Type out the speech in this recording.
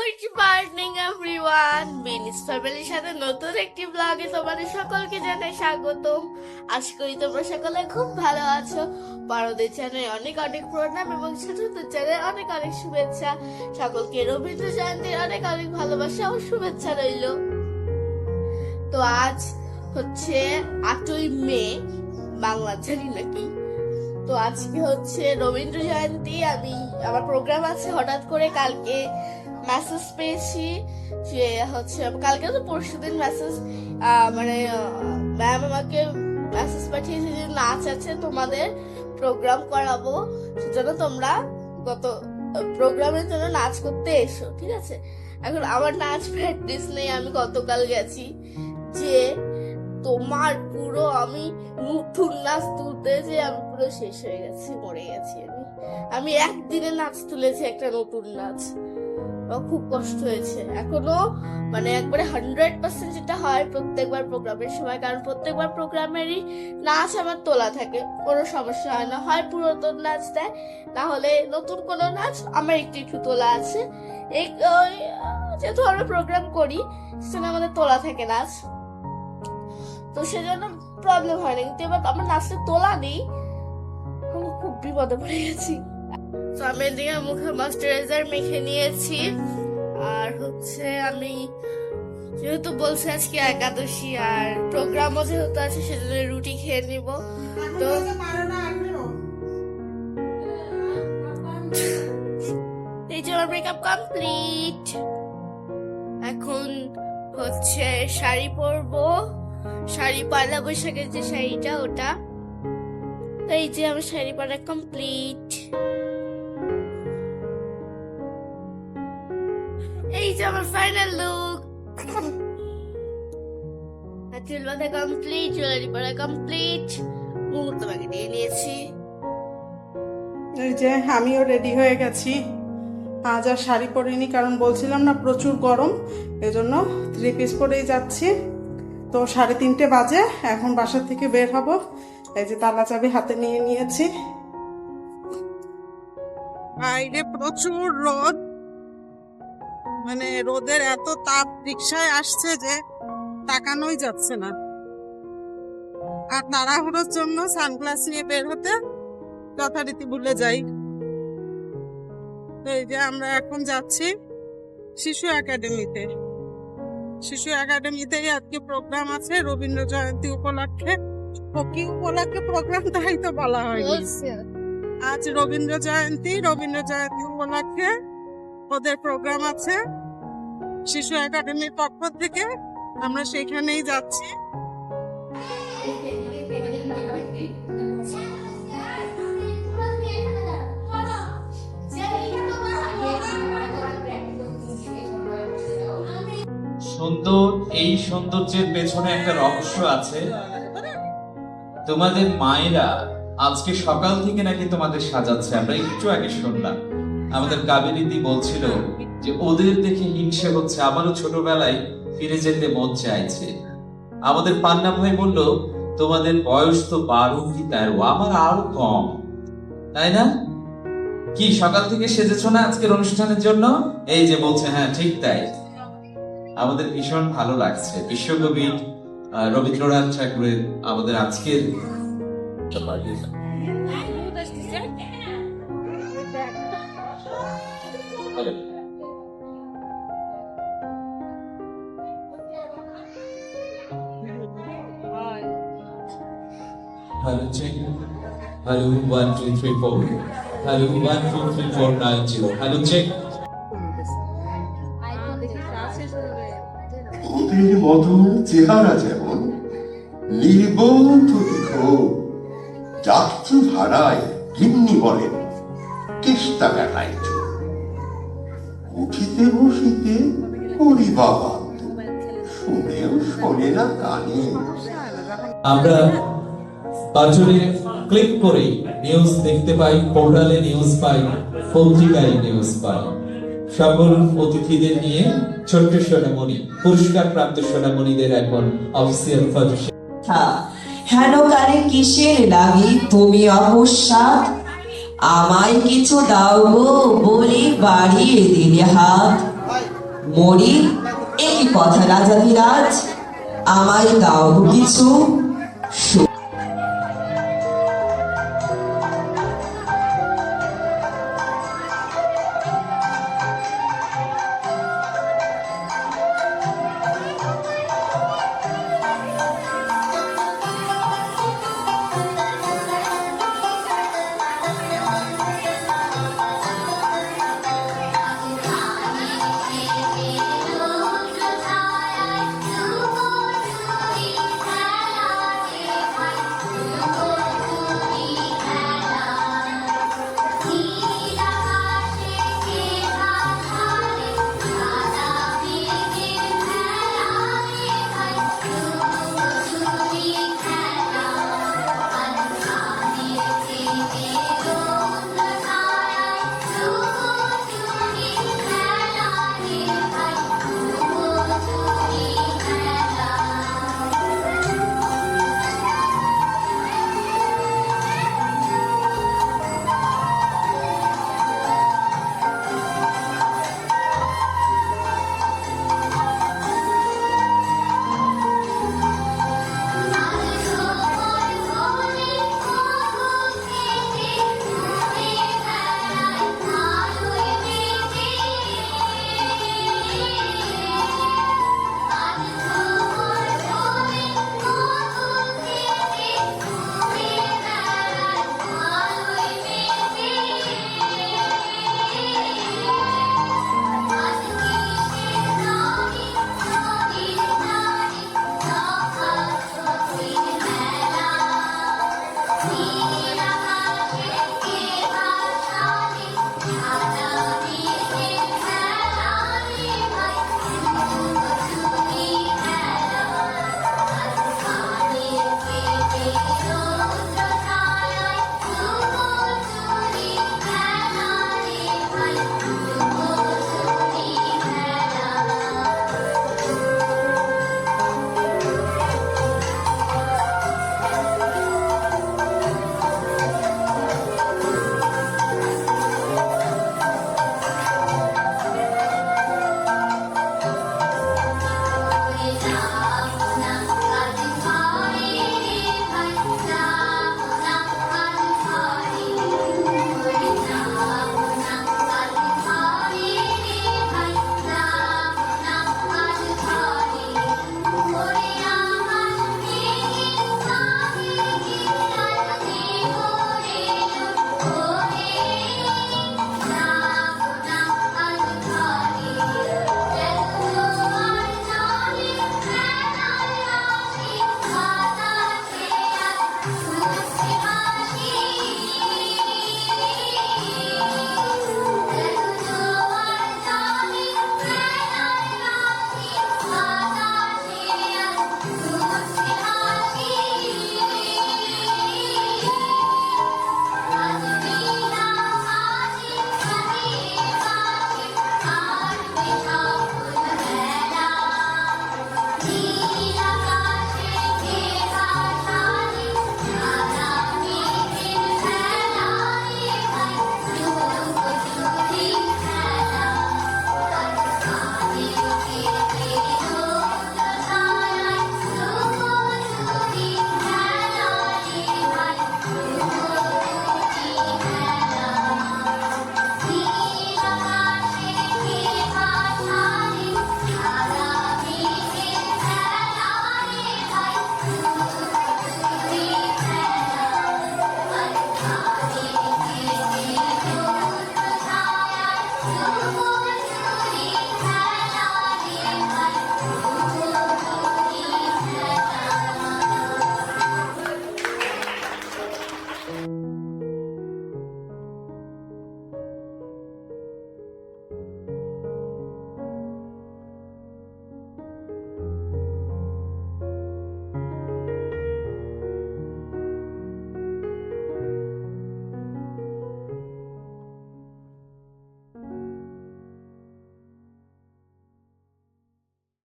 Good morning, everyone. বিনিস ফ্যামিলির সাথে নতুন একটি ব্লগে তোমাদের সকলকে করি তোমরা সকলে খুব ভালো আছো। বড়দের অনেক অনেক এবং অনেক অনেক শুভেচ্ছা। সকলকে রবীন্দ্র জয়ন্তীর অনেক অনেক ভালোবাসা শুভেচ্ছা তো আজ হচ্ছে আটই মে বাংলা জানি নাকি? তো আজকে হচ্ছে রবীন্দ্র জয়ন্তী, আমি, আমার প্রোগ্রাম আছে হঠাৎ করে কালকে মেসেজ পেয়েছি যে হচ্ছে, কালকে তো পরশু দিন মেসেজ মানে ম্যাম আমাকে মেসেজ পাঠিয়েছে যে নাচ আছে, তোমাদের প্রোগ্রাম করাবো, সেজন্য তোমরা গত প্রোগ্রামের জন্য নাচ করতে এসো, ঠিক আছে? এখন আমার নাচ প্র্যাকটিস নেই, আমি গতকাল গেছি যে তোমার পুরো আমি নতুন নাচ তুলতে যে আমি পুরো শেষ হয়ে গেছি, মরে গেছি আমি। আমি একদিনে নাচ তুলেছি একটা নতুন নাচ। খুব কষ্ট হয়েছে। এখনও মানে একবারে হান্ড্রেড পার্সেন্ট যেটা হয় প্রত্যেকবার প্রোগ্রামের সময়, কারণ প্রত্যেকবার প্রোগ্রামেরই নাচ আমার তোলা থাকে। কোনো সমস্যা হয় না। হয় পুরাতন নাচ দেয়, না হলে নতুন কোনো নাচ আমার একটু একটু তোলা আছে। এই যেহেতু আমরা প্রোগ্রাম করি, সেজন্য আমাদের তোলা থাকে নাচ। তো সেজন্য প্রবলেম হয় না। কিন্তু এবার আমার নাচটা তোলা নেই। খুব বিপদে পড়ে গেছি। তো আমি মুখে ময়শ্চারাইজার মেখে নিয়েছি। আর হচ্ছে আমি যেহেতু বলছে আজকে একাদশী, আর প্রোগ্রামও যেহেতু আছে, সেজন্য রুটি খেয়ে নিব। তো এই যে আমার মেকআপ কমপ্লিট এখন হচ্ছে শাড়ি পরবো। শাড়ি, পয়লা বৈশাখের যে শাড়িটা, ওটা। এই যে আমার শাড়ি পরা কমপ্লিট যে আমার ফাইনাল লুক চুল বাঁধা কমপ্লিট জুয়েলারি পরা কমপ্লিট মুহূর্ত বাকি দিয়ে নিয়েছি। এই যে আমিও রেডি হয়ে গেছি। আজ আর শাড়ি পরিনি কারণ বলছিলাম না প্রচুর গরম এজন্য থ্রি পিস পরেই যাচ্ছি। তো সাড়ে তিনটে বাজে এখন বাসা থেকে বের হব। এই যে তালা চাবি হাতে নিয়ে নিয়েছি। বাইরে প্রচুর রোদ। মানে রোদের এত তাপ রিক্সায় আসছে যে তাকানোই যাচ্ছে না। আর তাড়াহুড়োর জন্য সানগ্লাস নিয়ে বের হতে যথারীতি ভুলে যাই। তো এই যে আমরা এখন যাচ্ছি শিশু একাডেমিতে। শিশু একাডেমিতেই আজকে প্রোগ্রাম আছে রবীন্দ্র জয়ন্তী উপলক্ষে। ও কি উপলক্ষে প্রোগ্রাম তাই তো বলা হয়নি। আজ রবীন্দ্র জয়ন্তী রবীন্দ্র জয়ন্তী উপলক্ষে ওদের প্রোগ্রাম আছে, শিশু একাডেমির পক্ষ থেকে। আমরা সেখানেই যাচ্ছি। সুন্দর, এই সৌন্দর্যের পেছনে একটা রহস্য আছে। তোমাদের মায়েরা আজকে সকাল থেকে নাকি তোমাদের সাজাচ্ছে? আমরা একটু আগে শুনলাম। আমাদের কাবেরীদি বলছিল যে ওদের দেখে হিংসে হচ্ছে। আমারও ছোটবেলায় ফিরে যেতে মন চাইছে। আমাদের পান্না ভাই বলল, তোমাদের বয়স তো বারো কি তেরো? আমার আরও কম। তাই না? কি, সকাল থেকে সেজেছ না আজকের অনুষ্ঠানের জন্য? এই যে বলছে হ্যাঁ ঠিক তাই। আমাদের ভীষণ ভালো লাগছে। বিশ্বকবি রবীন্দ্রনাথ ঠাকুরের আমাদের আজকের hello check hello one two three four hello one two three four nine zero hello check চেহারা যেমন নির্বোধ বিক্ষোভ যাত্রী ভাড়ায় গিন্নি বলেন কেষ্টা কাটায়। উঠিতে বসিতে করি বাবা। শুনেও শোনে না কানে। আমরা পাঁচজনে ক্লিক করে নিউজ দেখতে পাই পোর্টালে নিউজ পাই পত্রিকায় নিউজ পাই। সকল অতিথিদের নিয়ে ছোট্ট সোনামণি পুরস্কার প্রাপ্ত সোনামণিদের এখন অফিসিয়াল ফটো হেন কানে কিসের লাগি? তুমি অকস্মাৎ আমায় কিছু দাও গো বলে বাড়িয়ে দিলে হাত। মরি এই কথা রাজাধিরাজ আমায় দাও কিছু।